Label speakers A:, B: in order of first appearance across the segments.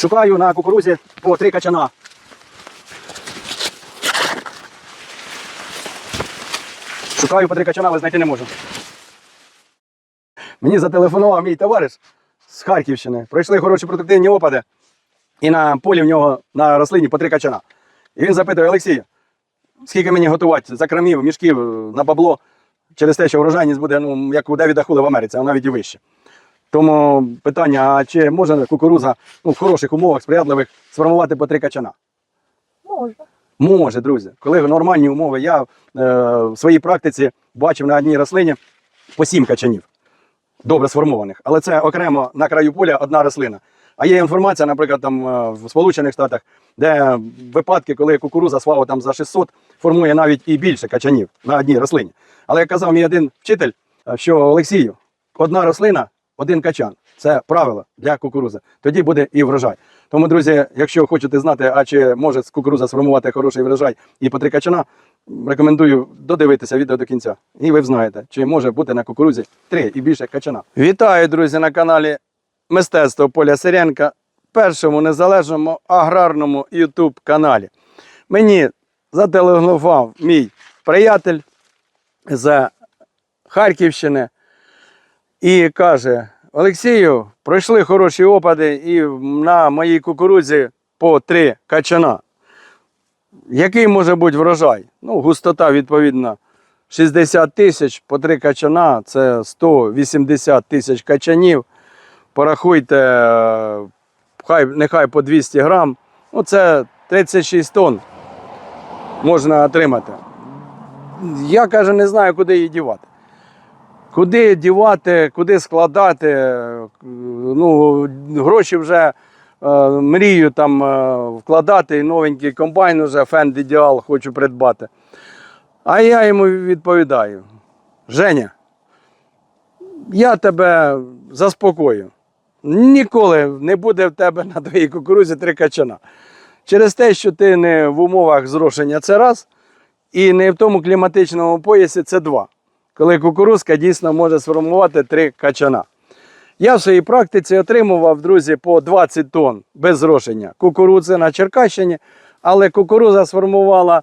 A: Шукаю на кукурузі по три качана. Шукаю по три качана, але знайти не можу. Мені зателефонував мій товариш з Харківщини. Пройшли хороші продуктивні опади. І на полі в нього на рослині по три качана. І він запитує Олексій, скільки мені готувати закромів, мішків на бабло через те, що врожайність буде, ну, як у Девіда Хули в Америці, а навіть і вище. Тому питання: а чи може кукуруза ну, в хороших умовах, сприятливих, сформувати по три качана?
B: Можна.
A: Може, друзі. Коли нормальні умови, я е, в своїй практиці бачив на одній рослині по сім качанів, добре сформованих. Але це окремо на краю поля одна рослина. А є інформація, наприклад, там е, в Сполучених Штатах, де випадки, коли кукуруза свава там за 600 формує навіть і більше качанів на одній рослині. Але як казав мій один вчитель, е, що Олексію, одна рослина, один качан. Це правило для кукурузи. Тоді буде і врожай. Тому, друзі, якщо хочете знати, а чи може кукуруза сформувати хороший врожай і по три качана, рекомендую додивитися відео до кінця. І ви знаєте, чи може бути на кукурузі три і більше качана. Вітаю, друзі, на каналі Мистецтво Поля Сиренка, першому незалежному аграрному YouTube каналі. Мені зателефонував мій приятель з Харківщини і каже: Олексію, пройшли хороші опади, і на моїй кукурудзі по три качана. Який може бути врожай? Ну, густота, відповідно, 60 тисяч по три качана це 180 тисяч качанів. Порахуйте, хай, нехай по 200 грам. Ну, це 36 тонн можна отримати. Я каже, не знаю, куди її дівати. Куди дівати, куди складати. Ну, гроші вже е, мрію там е, вкладати, і новенький комбайн уже Fend Ideal хочу придбати. А я йому відповідаю: Женя, я тебе заспокою. Ніколи не буде в тебе на твоїй кукурузі три качана. Через те, що ти не в умовах зрошення це раз, і не в тому кліматичному поясі це два. Коли кукурузка дійсно може сформувати три качана. Я в своїй практиці отримував, друзі, по 20 тонн без зрошення кукурудзи на Черкащині, але кукуруза сформувала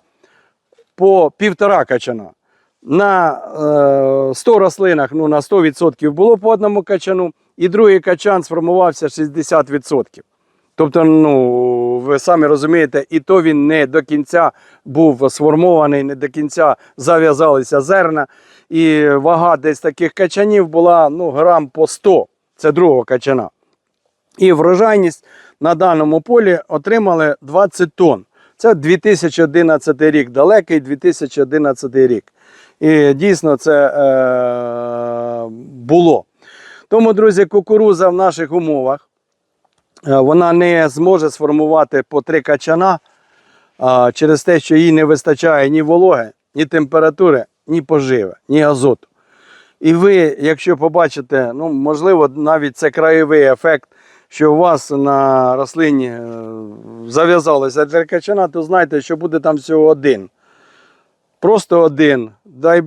A: по півтора качана. На е, 100 рослинах ну, на 100% було по одному качану, і другий качан сформувався 60%. Тобто, ну, ви самі розумієте, і то він не до кінця був сформований, не до кінця зав'язалися зерна. І вага десь таких качанів була ну, грам по 100. Це другого качана. І врожайність на даному полі отримали 20 тонн. Це 2011 рік, далекий 2011 рік. І дійсно це е, було. Тому, друзі, кукуруза в наших умовах е, вона не зможе сформувати по три качана через те, що їй не вистачає ні вологи, ні температури, ні поживи, ні азоту. І ви, якщо побачите, ну, можливо, навіть це краєвий ефект, що у вас на рослині е, зав'язалося качана, то знайте, що буде там всього один. Просто один. Дай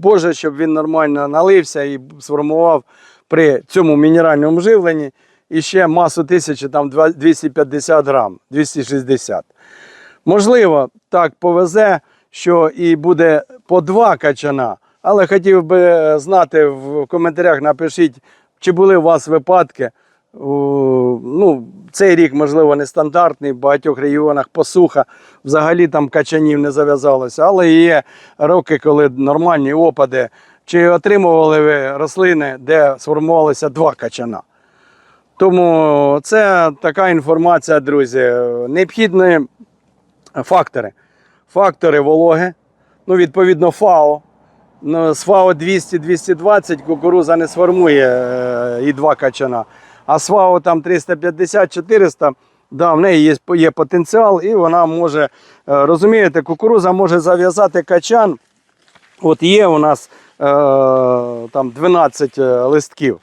A: Боже, щоб він нормально налився і сформував при цьому мінеральному живленні і ще масу тисячі, там 250 грам, 260. Можливо, так повезе, що і буде по два качана. Але хотів би знати в коментарях, напишіть, чи були у вас випадки. Ну, цей рік, можливо, нестандартний, в багатьох регіонах посуха, взагалі там качанів не зав'язалося. Але є роки, коли нормальні опади. Чи отримували ви рослини, де сформувалося два качана? Тому це така інформація, друзі. Необхідні фактори. Фактори вологи, ну, відповідно, ФАО. Ну, з ФАО 200-220 кукуруза не сформує е, і два качана. А з ФАО там 350-400, да, в неї є, є потенціал, і вона може, е, розумієте, кукуруза може зав'язати качан. От є у нас е, там 12 е, листків.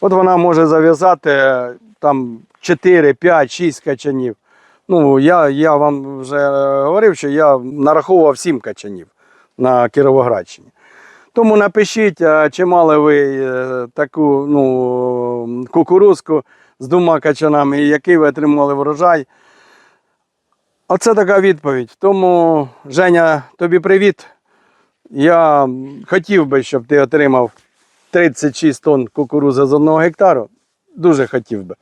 A: От вона може зав'язати там 4, 5, 6 качанів. Ну, я, я вам вже говорив, що я нараховував 7 качанів на Кіровоградщині. Тому напишіть, чи мали ви е, таку ну, кукурузку з двома качанами, і який ви отримали врожай. Оце така відповідь. Тому, Женя, тобі привіт. Я хотів би, щоб ти отримав 36 тонн кукурузи з одного гектару. Дуже хотів би.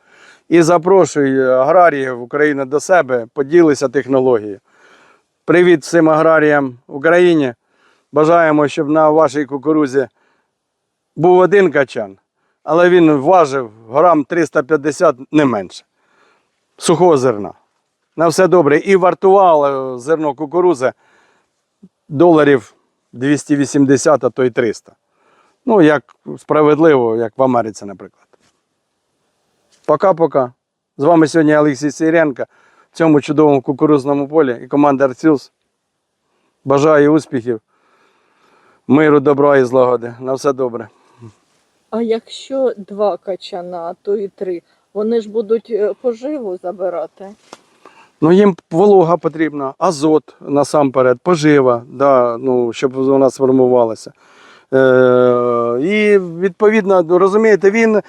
A: І запрошую аграріїв України до себе, поділися технологією. Привіт всім аграріям в Україні. Бажаємо, щоб на вашій кукурузі був один качан, але він важив грам 350 не менше. Сухого зерна. На все добре. І вартувало зерно кукурузи доларів 280, а то й 300. Ну, як справедливо, як в Америці, наприклад. Пока-пока. З вами сьогодні Олексій Сіренко в цьому чудовому кукурузному полі і команда Арціус. Бажаю успіхів, миру, добра і злагоди. На все добре.
B: А якщо два качана, то і три, вони ж будуть е, поживу забирати.
A: Ну, їм волога потрібна, азот насамперед, пожива, да, ну, щоб вона сформувалася. Е, і відповідно, розумієте, він е,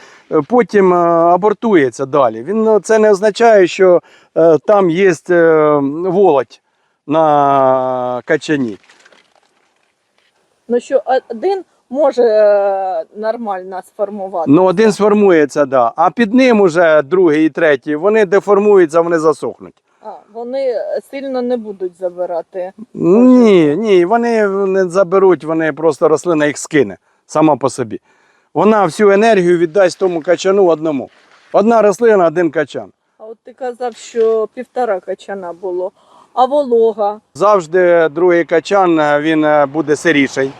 A: потім е, абортується далі. Він, ну, це не означає, що е, там є е, володь на качані.
B: Ну що один може е, нормально сформувати.
A: Ну, один сформується, да. а під ним уже другий і третій, вони деформуються, вони засохнуть.
B: А, вони сильно не будуть забирати.
A: Ні, ні, вони не заберуть, вони просто рослина їх скине сама по собі. Вона всю енергію віддасть тому качану одному. Одна рослина, один качан.
B: А от ти казав, що півтора качана було, а волога.
A: Завжди другий качан е, він е, буде сиріший.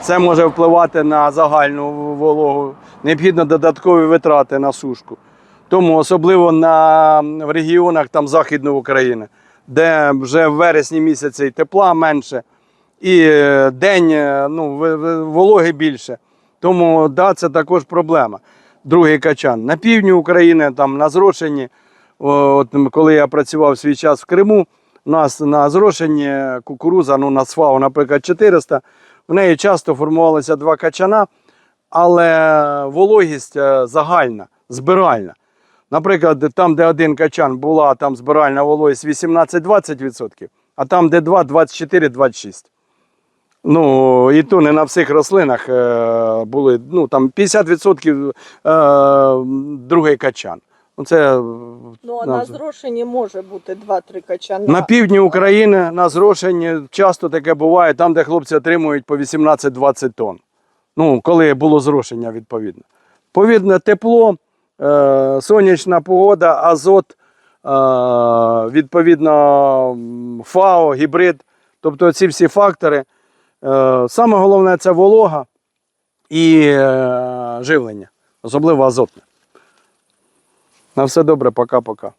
A: Це може впливати на загальну вологу. Необхідно додаткові витрати на сушку. Тому особливо на, в регіонах там Західної України, де вже в вересні місяці і тепла менше, і е, день ну, вологи більше. Тому да, це також проблема. Другий качан. На півдні України, там на зрошенні, от, коли я працював свій час в Криму, у нас на зрошенні кукуруза, ну на СФАО, наприклад, 400, в неї часто формувалися два качана, але вологість е, загальна, збиральна. Наприклад, там, де один качан була там збиральна вологість 18-20%, а там, де два 24-26%. Ну, і то не на всіх рослинах е, були ну, там 50% е, другий качан. Ну, це
B: Ну а
A: на-
B: зрошенні може бути два-три качана.
A: на півдні України на зрошенні часто таке буває, там, де хлопці отримують по 18-20 тонн. Ну, коли було зрошення, відповідно. Повідне тепло, е, сонячна погода, азот, е, відповідно, ФАО, гібрид. Тобто ці всі фактори. Е, саме головне це волога і е, живлення, особливо азотне. На все добре, пока-пока.